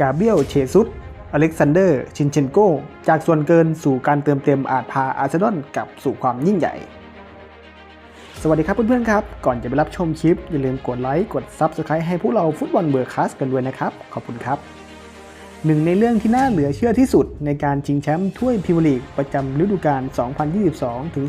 กาเบียลเชซุสอเล็กซานเดอร์ ชินเชนโก จากส่วนเกินสู่การเติมเต็มอาจพาอาร์เซนอลกลับสู่ความยิ่งใหญ่ สวัสดีครับเพื่อนๆครับ ก่อนจะไปรับชมคลิป อย่าลืมกดไลค์ กด Subscribe ให้พวกเราฟุตบอลเบอร์คัสกันด้วยนะครับ ขอบคุณครับ หนึ่งในเรื่องที่น่าเหลือเชื่อที่สุดในการชิงแชมป์ถ้วยพรีเมียร์ลีกประจำฤดูกาล 2022 ถึง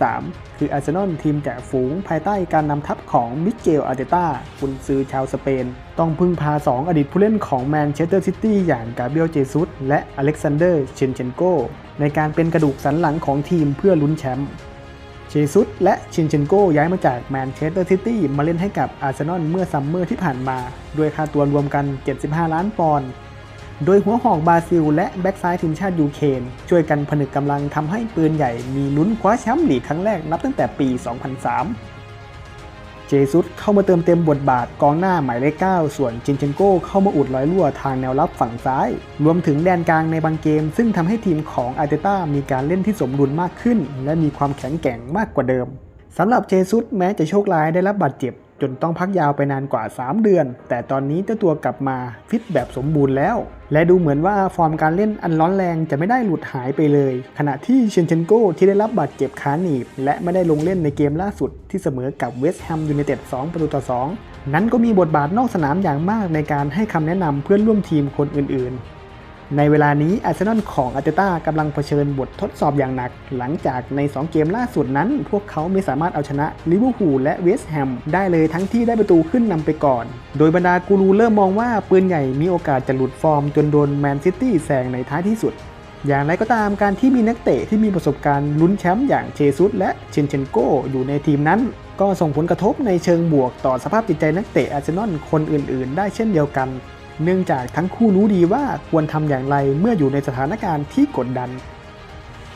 2023 คืออาร์เซนอลทีมแจกฝูงภายใต้การนำทัพของมิเกลอาร์เตต้ากุนซือชาวสเปน ต้องพึ่งพา 2 อดีตผู้เล่นของแมนเชสเตอร์ซิตี้อย่างกาเบรียลเจซุสและอเล็กซานเดอร์เชนเชนโกในการเป็นกระดูกสันหลังของทีมเพื่อลุ้นแชมป์เชซุสและชินเชนโกย้ายมาจากแมนเชสเตอร์ซิตี้มาเล่นให้กับอาร์เซนอลเมื่อซัมเมอร์ที่ผ่านมา ด้วยค่าตัวรวมกัน 75 ล้านปอนด์ โดยหัวหอกบราซิล และแบ็กซ้ายทีมชาติยูเครนช่วยกันผนึกกำลังทำให้ปืนใหญ่มีลุ้นคว้าแชมป์ลีกครั้งแรกนับตั้งแต่ปี 2003 เจซุสเข้ามาเติมเต็มบทบาทกองหน้าหมายเลข 9 ส่วนจินเชนโกเข้ามาอุดรอยรั่วทางแนวรับฝั่งซ้าย รวมถึงแดนกลางในบางเกม ซึ่งทำให้ทีมของอาร์เตต้ามีการเล่นที่สมดุลมากขึ้น และมีความแข็งแกร่งมากกว่าเดิมสำหรับเจซุสแม้จะโชคร้ายได้รับบาดเจ็บ จนต้องพักยาวไปนานกว่า 3 เดือน แต่ตอนนี้เจ้าตัวกลับมาฟิตแบบสมบูรณ์แล้ว และดูเหมือนว่าฟอร์มการเล่นอันร้อนแรงจะไม่ได้หลุดหายไปเลย ขณะที่เชนเชนโกที่ได้รับบาดเจ็บขาหนีบ และไม่ได้ลงเล่นในเกมล่าสุดที่เสมอกับเวสต์แฮมยูไนเต็ด2ประตูต่อ 2 นั้นก็มีบทบาทนอกสนามอย่างมากในการให้คำแนะนำเพื่อนร่วมทีมคนอื่นๆ ในเวลานี้อาร์เซนอลของอาร์เตต้ากำลังเผชิญบททดสอบอย่างหนัก หลังจากใน 2 เกมล่าสุดนั้น พวกเขาไม่สามารถเอาชนะลิเวอร์พูลและเวสต์แฮมได้เลยทั้งที่ได้ประตูขึ้นนำไปก่อน โดยบรรดากูรูเริ่มมองว่าปืนใหญ่มีโอกาสจะหลุดฟอร์ม จนโดนแมนซิตี้แซงในท้ายที่สุด อย่างไรก็ตามการที่มีนักเตะที่มีประสบการณ์ลุ้นแชมป์อย่างเชซุสและเชนเชนโกอยู่ในทีมนั้น ก็ส่งผลกระทบในเชิงบวกต่อสภาพจิตใจนักเตะอาร์เซนอลคนอื่น ๆ ได้เช่นเดียวกัน เนื่องจากทั้งคู่รู้ดีว่าควรทำอย่างไรเมื่ออยู่ในสถานการณ์ที่กดดัน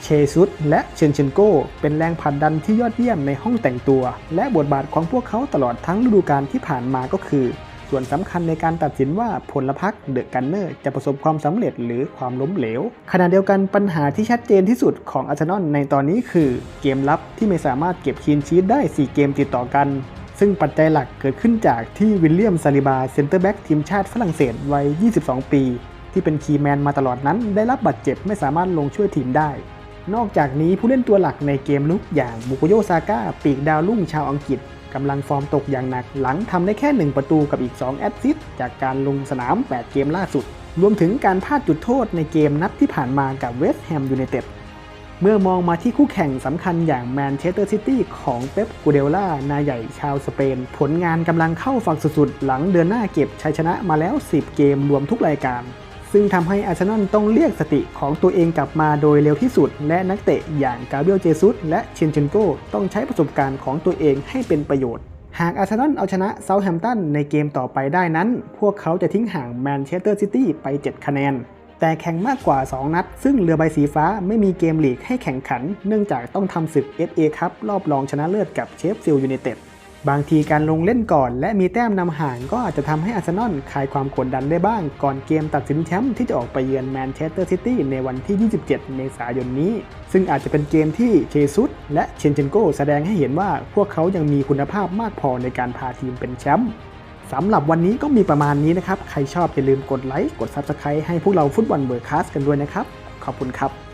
เชซุสและเชนเชนโกเป็นแรงผลักดันที่ยอดเยี่ยมในห้องแต่งตัว และบทบาทของพวกเขาตลอดทั้งฤดูกาลที่ผ่านมาก็คือ ส่วนสำคัญในการตัดสินว่าผลพักเดอะกันเนอร์จะประสบความสำเร็จหรือความล้มเหลว ขณะเดียวกันปัญหาที่ชัดเจนที่สุดของอาร์เซนอลในตอนนี้คือ เกมรับที่ไม่สามารถเก็บคีนชีตได้ 4 เกมติดต่อกัน ซึ่งปัจจัยหลักเกิดขึ้นจากที่วิลเลียมซาลิบาเซนเตอร์แบ็กทีมชาติฝรั่งเศสวัย 22 ปี ที่เป็นคีย์แมนมาตลอดนั้น ได้รับบาดเจ็บไม่สามารถลงช่วยทีมได้ นอกจากนี้ผู้เล่นตัวหลักในเกมลุกอย่างบุโกโยซาก้าปีกดาวรุ่งชาวอังกฤษกำลังฟอร์มตกอย่างหนักหลังทำได้แค่ 1 ประตูกับอีก 2 แอสซิสต์จากการลงสนาม 8 เกมล่าสุด รวมถึงการพลาดจุดโทษในเกมนัดที่ผ่านมากับเวสต์แฮมยูไนเต็ด เมื่อมองมาที่คู่แข่งสำคัญอย่างแมนเชสเตอร์ซิตี้ของเป๊ปกูเดล่านายใหญ่ชาวสเปน ผลงานกำลังเข้าฝักสุดๆ หลังเดือนหน้าเก็บชัยชนะมาแล้ว 10 เกมรวมทุกรายการ ซึ่งทำให้อาร์เซนอลต้องเรียกสติของตัวเองกลับมาโดยเร็วที่สุด และนักเตะอย่างกาเบรียลเจซุสและเชนเชนโกต้องใช้ประสบการณ์ของตัวเองให้เป็นประโยชน์หากอาร์เซนอลเอาชนะเซาท์แฮมป์ตันในเกมต่อไปได้นั้น พวกเขาจะทิ้งห่างแมนเชสเตอร์ซิตี้ไป 7 คะแนน แต่แข่งมากกว่า 2 นัด ซึ่งเรือใบสีฟ้าไม่มีเกมลีกให้แข่งขัน เนื่องจากต้องทำศึก FA ครับรอบรองชนะเลิศกับเชฟฟิลด์ยูไนเต็ดบางทีการลงเล่นก่อน และมีแต้มนำห่างก็อาจจะทำให้อาร์เซนอลคลายความกดดันได้บ้าง ก่อนเกมตัดสินแชมป์ที่จะออกไปเยือนแมนเชสเตอร์ซิตี้ในวันที่ 27 เมษายนนี้ ซึ่งอาจจะเป็นเกมที่เชซุสและเชนเชนโกแสดงให้เห็นว่าพวกเขายังมีคุณภาพมากพอในการพาทีมเป็นแชมป์ สำหรับวันนี้ก็มีประมาณนี้นะครับ ใครชอบอย่าลืมกดไลค์ กด Subscribe ให้พวกเราฟุตบอลเบอร์คาสกันด้วยนะครับ ขอบคุณครับ